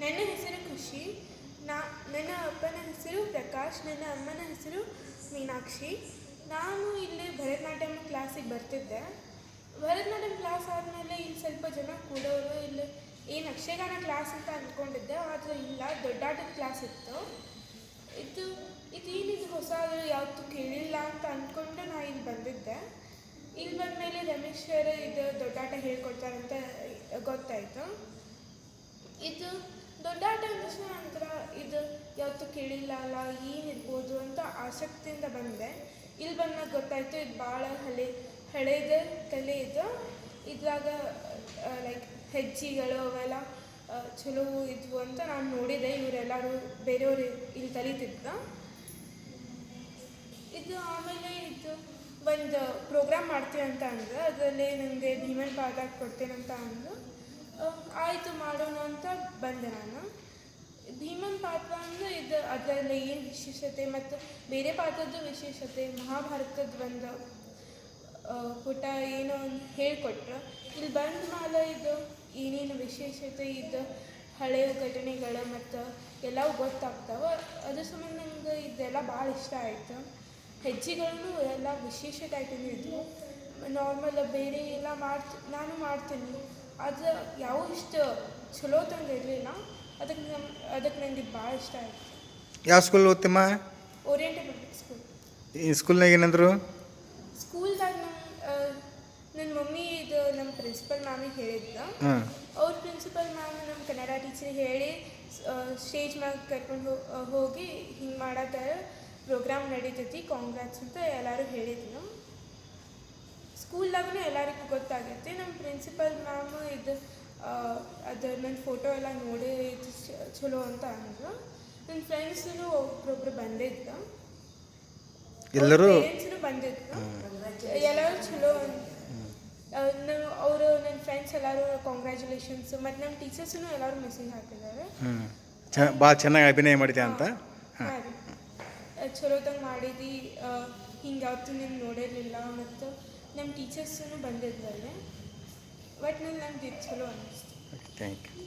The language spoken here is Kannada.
ನನ್ನ ಹೆಸರು ಖುಷಿ. ನಾ, ನನ್ನ ಅಪ್ಪನ ಹೆಸರು ಪ್ರಕಾಶ್, ನನ್ನ ಅಮ್ಮನ ಹೆಸರು ಮೀನಾಕ್ಷಿ. ನಾನು ಇಲ್ಲಿ ಭರತನಾಟ್ಯಮ್ ಕ್ಲಾಸಿಗೆ ಬರ್ತಿದ್ದೆ. ಭರತನಾಟ್ಯಮ್ ಕ್ಲಾಸ್ ಆದಮೇಲೆ ಇಲ್ಲಿ ಸ್ವಲ್ಪ ಜನ ಕೂಡೋರು ಇಲ್ಲಿ ಏನು ಯಕ್ಷಗಾನ ಕ್ಲಾಸ್ ಅಂತ ಅಂದ್ಕೊಂಡಿದ್ದೆ, ಆದರೆ ಇಲ್ಲ, ದೊಡ್ಡಾಟದ ಕ್ಲಾಸ್ ಇತ್ತು. ಇದು ಇದೇನಿದು ಹೊಸ ಯಾವತ್ತೂ ಕೇಳಿಲ್ಲ ಅಂತ ಅಂದ್ಕೊಂಡು ನಾನು ಇಲ್ಲಿ ಬಂದಿದ್ದೆ. ಇಲ್ಲಿ ಬಂದಮೇಲೆ ರಮೇಶ್ ಸರ್ ಇದು ದೊಡ್ಡಾಟ ಹೇಳ್ಕೊಡ್ತಾರಂತ ಗೊತ್ತಾಯಿತು. ಇದು ದೊಡ್ಡಾಟ ಅನ್ನಿಸಿದ ನಂತರ ಇದು ಯಾವತ್ತೂ ಕೇಳಿಲ್ಲ ಅಲ್ಲ, ಏನಿರ್ಬೋದು ಅಂತ ಆಸಕ್ತಿಯಿಂದ ಬಂದೆ. ಇಲ್ಲಿ ಬಂದಾಗ ಗೊತ್ತಾಯಿತು, ಇದು ಭಾಳ ಹಳೆ, ಹಳೇದ ಕಲೆ ಇದು. ಇದ್ರಾಗ ಲೈಕ್ ಹೆಜ್ಜಿಗಳು ಅವೆಲ್ಲ ಚಲೋ ಇದ್ವು ಅಂತ ನಾನು ನೋಡಿದೆ, ಇವರೆಲ್ಲರೂ ಬೇರೆಯವರು ಇಲ್ಲಿ ಕಲಿತಿದ್ದ ಇದು ಆಮೇಲೆ ಇದು ಒಂದು ಪ್ರೋಗ್ರಾಮ್ ಮಾಡ್ತೀವಿ ಅಂತ ಅಂದ್ರೆ ಅದರಲ್ಲಿ ನನಗೆ ಭೀಮನ್ ಕೊಡ್ತೇನೆ ಅಂತ ಅಂದು. ಆಯಿತು ಮಾಡೋಣ ಅಂತ ಬಂದೆ ನಾನು. ಭೀಮನ್ ಪಾತ್ರ ಅಂದರೆ ಇದು ಅದರಲ್ಲಿ ಏನು ವಿಶೇಷತೆ ಮತ್ತು ಬೇರೆ ಪಾತ್ರದ್ದು ವಿಶೇಷತೆ? ಮಹಾಭಾರತದ ಒಂದು ಪುಟ ಏನೋ ಒಂದು ಹೇಳ್ಕೊಟ್ರು? ಇಲ್ಲಿ ಬಂದ ಮೇಲೆ ಇದು, ಏನೇನು ವಿಶೇಷತೆ ಇದು, ಹಳೆಯ ಘಟನೆಗಳು ಮತ್ತು ಎಲ್ಲವೂ ಗೊತ್ತಾಗ್ತಾವೆ? ಅದ್ರ ಸಂಬಂಧ ನಂಗೆ ಇದೆಲ್ಲ ಭಾಳ ಇಷ್ಟ ಆಯಿತು. ಹೆಜ್ಜೆಗಳನ್ನು ಎಲ್ಲ ವಿಶೇಷ ಟೈಪಿನ ಇದ್ವು ನಾರ್ಮಲ್ ಬೇರೆ ಎಲ್ಲ ಮಾಡ್ತಿ, ನಾನು ಮಾಡ್ತೀನಿ. ಅದು ಯಾವ ಇಷ್ಟು ಚಲೋ ತಂಗೆ ಇರಲಿಲ್ಲ. ಅದಕ್ಕೆ ನಮ್ ಅದಕ್ಕೆ ನನಗೆ ಭಾಳ ಇಷ್ಟ ಆಯಿತು. ಯಾವ ಸ್ಕೂಲ್ ಓದ್ತಿಮ್ಮ ಓರಿಯೆಂಟಲ್ ಪಬ್ಲಿಕ್ ಸ್ಕೂಲ್ ಈ ಸ್ಕೂಲ್ನಾಗ ಏನಂದ್ರು? ಸ್ಕೂಲ್ದಾಗ ನಮ್ಮ ನನ್ನ ಮಮ್ಮಿ ಇದು ನಮ್ಮ ಪ್ರಿನ್ಸಿಪಲ್ ಮ್ಯಾಮಿಗೆ ಹೇಳಿದ್ದ ಹಾಂ ಅವ್ರ ಪ್ರಿನ್ಸಿಪಲ್ ಮ್ಯಾಮ್ ನಮ್ಮ ಕನ್ನಡ ಟೀಚರ್ ಹೇಳಿ ಸ್ಟೇಜ್ ಮ್ಯಾಗ ಕರ್ಕೊಂಡು ಹೋಗಿ ಹಿಂಗೆ ಮಾಡತ್ತಾರ ಪ್ರೋಗ್ರಾಮ್ ನಡೀತೈತಿ ಕಾಂಗ್ರೆಸ್ ಅಂತ ಎಲ್ಲರೂ ಹೇಳಿದ್ರು. ಸ್ಕೂಲ್ದಾಗೂ ಎಲ್ಲರಿಗೂ ಗೊತ್ತಾಗೈತಿ. ನಮ್ಮ ಪ್ರಿನ್ಸಿಪಲ್ ಮ್ಯಾಮ್ ಇದು ಅದು ನನ್ನ ಫೋಟೋ ಎಲ್ಲ ನೋಡಿ ಇದು ಚಲೋ ಅಂತ ಅಂದರು. ನನ್ನ ಫ್ರೆಂಡ್ಸೂ ಒಬ್ರೊಬ್ರು ಬಂದಿದ್ದ. ಎಲ್ಲರೂ ಬಂದಿದ್ರು ಎಲ್ಲರೂ ಚಲೋ ನಾವು ಅವರು ನನ್ನ ಫ್ರೆಂಡ್ಸ್ ಎಲ್ಲರೂ ಕಾಂಗ್ರ್ಯಾಚುಲೇಷನ್ಸ್ ಮತ್ತು ನಮ್ಮ ಟೀಚರ್ಸ್ನು ಎಲ್ಲರೂ ಮೆಸೇಜ್ ಹಾಕಿದ್ದಾರೆ. ಭಾಳ ಚೆನ್ನಾಗಿ ಅಭಿನಯ ಮಾಡಿದೆ ಅಂತ? ಮಾಡಿದಿ ಚಲೋದಂಗೆ ಮಾಡಿದ್ದು ಹಿಂಗೆ ಯಾವತ್ತೂ ನೀನು ನೋಡಿರಲಿಲ್ಲ ಮತ್ತು ನಮ್ಮ ಟೀಚರ್ಸೂ ಬಂದಿದ್ರಲ್ಲೇ ಬಟ್ ನಂಗೆ ನಂಗೆ ಇದು ಚಲೋ ಅನ್ನಿಸ್ತು ಥ್ಯಾಂಕ್ ಯು